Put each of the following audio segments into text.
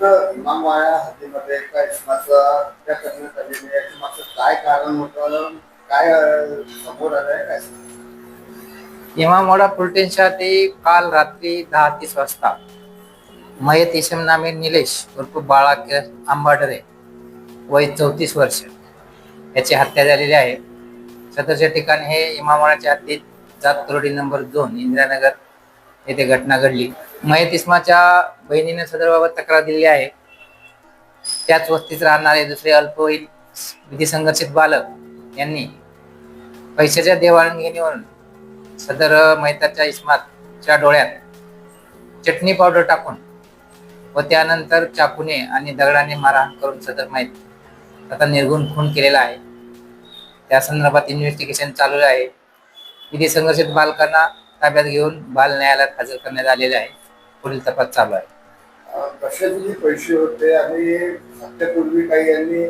फक्त हद्दीमध्ये एका इसमाचा हत्या करण्यात आलेली आहे मागचं काय कारण होतं काय अं, समोर आलंय काय इमामवाडा पोलीस ते काल रात्री दहा तीस वाजता मयत इसम नामे निलेश उर्फ बाळा के आंबाडरे वय चौतीस वर्ष याची हत्या झालेली आहे. सदरच्या ठिकाणी हे इमामवाड्याच्या हद्दीत जात तरोडी नंबर दोन इंदिरानगर येथे घटना घडली. मयत इस्माच्या बहिणीने सदरबाबत तक्रार दिली आहे. त्याच वस्तीत राहणारे दुसरे अल्पवयीन विधी संघर्षित बालक यांनी पैशाच्या देवाणघेणीवरून सदर मैताच्या इस्मातच्या डोळ्यात चटणी पावडर टाकून व त्यानंतर चाकूने आणि दगडाने मारहाण करून सदर मैत आता निर्गुण खून केलेला आहे. त्या संदर्भात इन्व्हेस्टिगेशन चालू आहे. विधी संघर्षित बालकांना ताब्यात घेऊन बाल न्यायालयात हजर करण्यात आलेले आहे. पुढील तपास चालू आहे. कशाचे पैसे होते आणि काही यांनी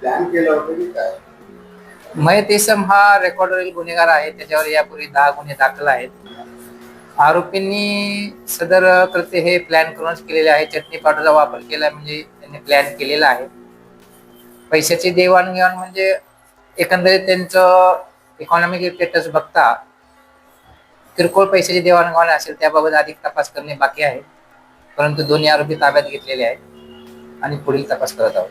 प्लॅन केलं होतं की काय? मयत इसम हा रेकॉर्डवरील गुन्हेगार आहे. त्याच्यावर यापूर्वी दहा गुन्हे दाखल आहेत. आरोपींनी सदर कृत्य हे प्लॅन करूनच केलेले आहे. चटणी पावडरचा वापर केला म्हणजे त्यांनी प्लॅन केलेला आहे. पैशाची देवाणघेवाण म्हणजे एकंदरीत त्यांचं इकॉनॉमिक स्टेटस बघता किरकोळ पैशाची देवाणघेवाण असेल त्याबाबत अधिक तपास करणे बाकी आहे. परंतु दोन्ही आरोपी ताब्यात घेतलेले आहेत आणि पुढील तपास करत आहोत.